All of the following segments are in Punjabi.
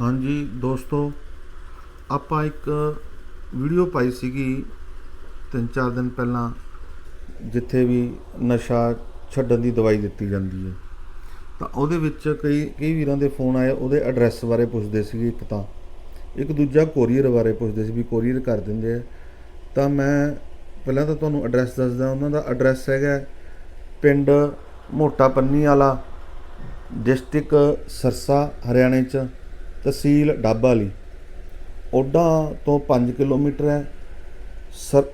ਹਾਂਜੀ, ਦੋਸਤੋ, ਆਪਾਂ ਇੱਕ ਵੀਡੀਓ ਪਾਈ ਸੀਗੀ ਤਿੰਨ ਚਾਰ ਦਿਨ ਪਹਿਲਾਂ, ਜਿੱਥੇ ਵੀ ਨਸ਼ਾ ਛੱਡਣ ਦੀ ਦਵਾਈ ਦਿੱਤੀ ਜਾਂਦੀ ਹੈ। ਤਾਂ ਉਹਦੇ ਵਿੱਚ ਕਈ ਕਈ ਵੀਰਾਂ ਦੇ ਫੋਨ ਆਏ, ਉਹਦੇ ਐਡਰੈਸ ਬਾਰੇ ਪੁੱਛਦੇ ਸੀਗੇ ਇੱਕ ਤਾਂ। ਇੱਕ ਦੂਜਾ ਕੋਰੀਅਰ ਬਾਰੇ ਪੁੱਛਦੇ ਸੀ ਵੀ ਕੋਰੀਅਰ ਕਰ ਦਿੰਦੇ ਆ। ਤਾਂ ਮੈਂ ਪਹਿਲਾਂ ਤਾਂ ਤੁਹਾਨੂੰ ਐਡਰੈਸ ਦੱਸਦਾ, ਉਹਨਾਂ ਦਾ ਐਡਰੈਸ ਹੈਗਾ ਪਿੰਡ ਮੋਟਾ ਪੰਨੀ ਵਾਲਾ ਡਿਸਟ੍ਰਿਕਟ ਸਰਸਾ, ਹਰਿਆਣੇ ਚ। ਤਹਿਸੀਲ ਡਾਬਾ ਵਾਲੀ। ਓਡਾ ਤੋਂ 5 ਕਿਲੋਮੀਟਰ ਹੈ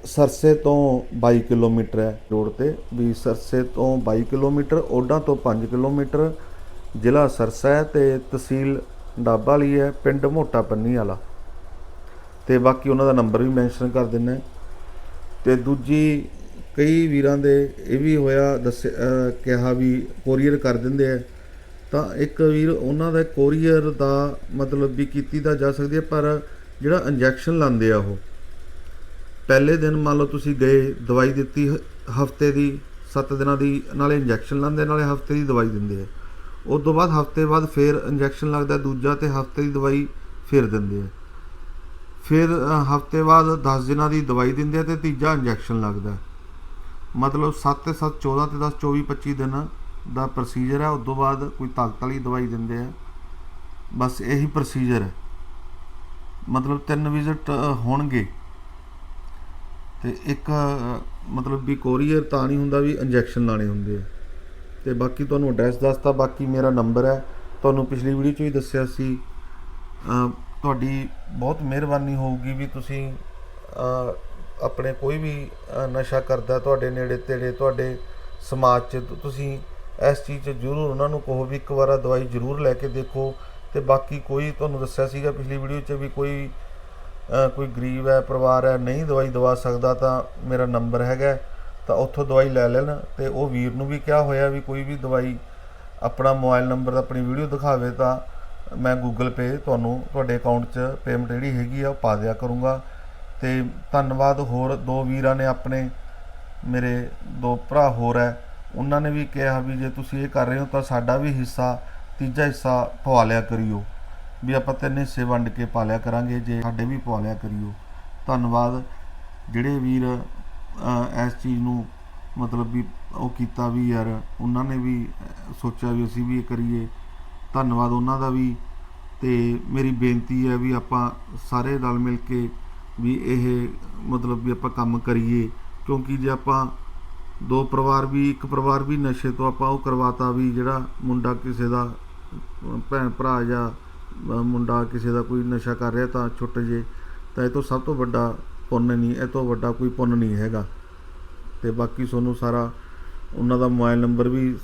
ਸਰਸੇ ਤੋਂ 22 ਕਿਲੋਮੀਟਰ ਹੈ ਰੋਡ ਤੇ। ਵੀ ਸਰਸੇ ਤੋਂ 22 ਕਿਲੋਮੀਟਰ, ਓਡਾ ਤੋਂ 5 ਕਿਲੋਮੀਟਰ ਜ਼ਿਲ੍ਹਾ ਸਰਸਾ ਹੈ ਤੇ ਤਹਿਸੀਲ ਡਾਬਾ ਵਾਲੀ ਹੈ, ਪਿੰਡ ਮੋਟਾ ਪੰਨੀ ਵਾਲਾ। ਤੇ ਬਾਕੀ ਉਹਨਾਂ ਦਾ ਨੰਬਰ ਵੀ ਮੈਂਸ਼ਨ ਕਰ ਦਿੰਨੇ ਤੇ ਦੂਜੀ ਕਈ ਵੀਰਾਂ ਦੇ ਇਹ ਵੀ ਹੋਇਆ, ਦੱਸਿਆ ਕਿਹਾ ਵੀ ਕੋਰੀਅਰ ਕਰ ਦਿੰਦੇ ਆ ਤਾਂ ਇੱਕ ਵੀਰ ਉਹਨਾਂ ਦਾ ਕੋਰੀਅਰ ਦਾ ਮਤਲਬ ਵੀ ਕੀਤੀ ਤਾਂ ਜਾ ਸਕਦੀ ਹੈ, ਪਰ ਜਿਹੜਾ ਇੰਜੈਕਸ਼ਨ ਲਾਉਂਦੇ ਆ ਉਹ, ਪਹਿਲੇ ਦਿਨ ਮੰਨ ਲਓ ਤੁਸੀਂ ਗਏ, ਦਵਾਈ ਦਿੱਤੀ ਹਫ਼ਤੇ ਦੀ 7 ਦਿਨਾਂ ਦੀ, ਨਾਲੇ ਇੰਜੈਕਸ਼ਨ ਲਾਉਂਦੇ, ਨਾਲੇ ਹਫ਼ਤੇ ਦੀ ਦਵਾਈ ਦਿੰਦੇ ਆ। ਉਸ ਤੋਂ ਬਾਅਦ ਹਫ਼ਤੇ ਬਾਅਦ ਫੇਰ ਇੰਜੈਕਸ਼ਨ ਲੱਗਦਾ, ਦੂਜਾ ਤੇ ਹਫ਼ਤੇ ਦੀ ਦਵਾਈ ਫੇਰ ਦਿੰਦੇ ਆ। ਫਿਰ ਹਫ਼ਤੇ ਬਾਅਦ 10 ਦਿਨਾਂ ਦੀ ਦਵਾਈ ਦਿੰਦੇ ਆ ਤੇ ਤੀਜਾ ਇੰਜੈਕਸ਼ਨ ਲੱਗਦਾ। ਮਤਲਬ 7 ਤੇ 7 14 ਤੇ 10 24 25 ਦਿਨ ਦਾ ਪ੍ਰੋਸੀਜਰ ਹੈ ਉਸ ਤੋਂ ਬਾਅਦ ਕੋਈ ਤਾਕਤ ਵਾਲੀ ਦਵਾਈ ਦਿੰਦੇ ਆ। ਬਸ ਇਹੀ ਪ੍ਰੋਸੀਜਰ ਹੈ। ਮਤਲਬ ਤਿੰਨ ਵਿਜ਼ਿਟ ਹੋਣਗੇ। ਤੇ ਇੱਕ ਮਤਲਬ ਵੀ ਕੋਰੀਅਰ ਤਾਂ ਨਹੀਂ ਹੁੰਦਾ ਵੀ ਇੰਜੈਕਸ਼ਨ ਲਾਣੇ ਹੁੰਦੇ ਆ। ਤੇ ਬਾਕੀ ਤੁਹਾਨੂੰ ਐਡਰੈਸ ਦੱਸਤਾ, ਬਾਕੀ ਮੇਰਾ ਨੰਬਰ ਹੈ। ਤੁਹਾਨੂੰ ਪਿਛਲੀ ਵੀਡੀਓ 'ਚ ਵੀ ਦੱਸਿਆ ਸੀ ਤੁਹਾਡੀ ਬਹੁਤ ਮਿਹਰਬਾਨੀ ਹੋਊਗੀ ਵੀ ਤੁਸੀਂ ਆਪਣੇ ਕੋਈ ਵੀ ਨਸ਼ਾ ਕਰਦਾ, ਤੁਹਾਡੇ ਨੇੜੇ ਤੇੜੇ, ਤੁਹਾਡੇ ਸਮਾਜ 'ਚ ਤੁਸੀਂ ਇਸ ਚੀਜ਼ 'ਚ ਜ਼ਰੂਰ ਉਹਨਾਂ ਨੂੰ ਕਹੋ ਵੀ ਇੱਕ ਵਾਰ ਦਵਾਈ ਜ਼ਰੂਰ ਲੈ ਕੇ ਦੇਖੋ ਤੇ ਬਾਕੀ ਕੋਈ ਤੁਹਾਨੂੰ ਦੱਸਿਆ ਸੀਗਾ ਪਿਛਲੀ ਵੀਡੀਓ 'ਚ ਵੀ ਕੋਈ ਕੋਈ ਗਰੀਬ ਹੈ, ਪਰਿਵਾਰ ਹੈ, ਨਹੀਂ ਦਵਾਈ ਦਵਾ ਸਕਦਾ ਤਾਂ ਮੇਰਾ ਨੰਬਰ ਹੈਗਾ ਤਾਂ ਉੱਥੋਂ ਦਵਾਈ ਲੈ ਲੈਣ ਤੇ ਉਹ ਵੀਰ ਨੂੰ ਵੀ ਕਿਹਾ ਹੋਇਆ ਵੀ ਕੋਈ ਵੀ ਦਵਾਈ ਆਪਣਾ ਮੋਬਾਈਲ ਨੰਬਰ ਆਪਣੀ ਵੀਡੀਓ ਦਿਖਾਵੇ ਤਾਂ ਮੈਂ ਗੂਗਲ ਪੇ ਤੁਹਾਨੂੰ ਤੁਹਾਡੇ ਅਕਾਊਂਟ 'ਚ ਪੇਮੈਂਟ ਜਿਹੜੀ ਹੈਗੀ ਆ ਉਹ ਪਾ ਦਿਆ ਕਰੂੰਗਾ। ਤੇ ਧੰਨਵਾਦ ਹੋਰ ਦੋ ਵੀਰਾਂ ਨੇ ਆਪਣੇ, ਮੇਰੇ ਦੋ ਭਰਾ ਹੋਰ ਹੈ। ਉਹਨਾਂ ਨੇ ਵੀ ਕਿਹਾ ਵੀ ਜੇ ਤੁਸੀਂ ਇਹ ਕਰ ਰਹੇ ਹੋ ਤਾਂ ਸਾਡਾ ਵੀ ਹਿੱਸਾ, ਤੀਜਾ ਹਿੱਸਾ ਪਵਾ ਲਿਆ ਕਰਿਓ। ਵੀ ਆਪਾਂ ਤਿੰਨ ਹਿੱਸੇ ਵੰਡ ਕੇ ਪਾ ਲਿਆ ਕਰਾਂਗੇ, ਜੇ ਸਾਡੇ ਵੀ ਪਵਾ ਲਿਆ ਕਰਿਓ। ਧੰਨਵਾਦ। ਜਿਹੜੇ ਵੀਰ ਇਸ ਚੀਜ਼ ਨੂੰ ਮਤਲਬ ਵੀ ਉਹ ਕੀਤਾ ਵੀ ਯਾਰ, ਉਹਨਾਂ ਨੇ ਵੀ ਸੋਚਿਆ ਵੀ ਅਸੀਂ ਵੀ ਇਹ ਕਰੀਏ। ਧੰਨਵਾਦ ਉਹਨਾਂ ਦਾ ਵੀ। ਤੇ ਮੇਰੀ ਬੇਨਤੀ ਹੈ ਵੀ ਆਪਾਂ ਸਾਰੇ ਰਲ ਮਿਲ ਕੇ ਵੀ ਇਹ ਮਤਲਬ ਵੀ ਆਪਾਂ ਕੰਮ ਕਰੀਏ। ਕਿਉਂਕਿ ਜੇ ਆਪਾਂ ਦੋ ਪਰਿਵਾਰ ਵੀ, ਇੱਕ ਪਰਿਵਾਰ ਵੀ ਨਸ਼ੇ ਤੋਂ ਆਪਾਂ ਉਹ ਕਰਵਾਤਾ ਵੀ ਜਿਹੜਾ ਮੁੰਡਾ ਕਿਸੇ ਦਾ ਭੈਣ ਭਰਾ ਜਾਂ ਮੁੰਡਾ ਕਿਸੇ ਦਾ ਕੋਈ ਨਸ਼ਾ ਕਰ ਰਿਹਾ ਤਾਂ ਛੁੱਟ ਜੇ, ਤਾਂ ਇਹ ਤੋਂ ਸਭ ਤੋਂ ਵੱਡਾ ਪੁੰਨ ਨਹੀਂ, ਇਹ ਤੋਂ ਵੱਡਾ ਕੋਈ ਪੁੰਨ ਨਹੀਂ ਹੈਗਾ। ਤੇ ਬਾਕੀ ਤੁਹਾਨੂੰ ਸਾਰਾ, ਉਹਨਾਂ ਦਾ ਮੋਬਾਈਲ ਨੰਬਰ ਵੀ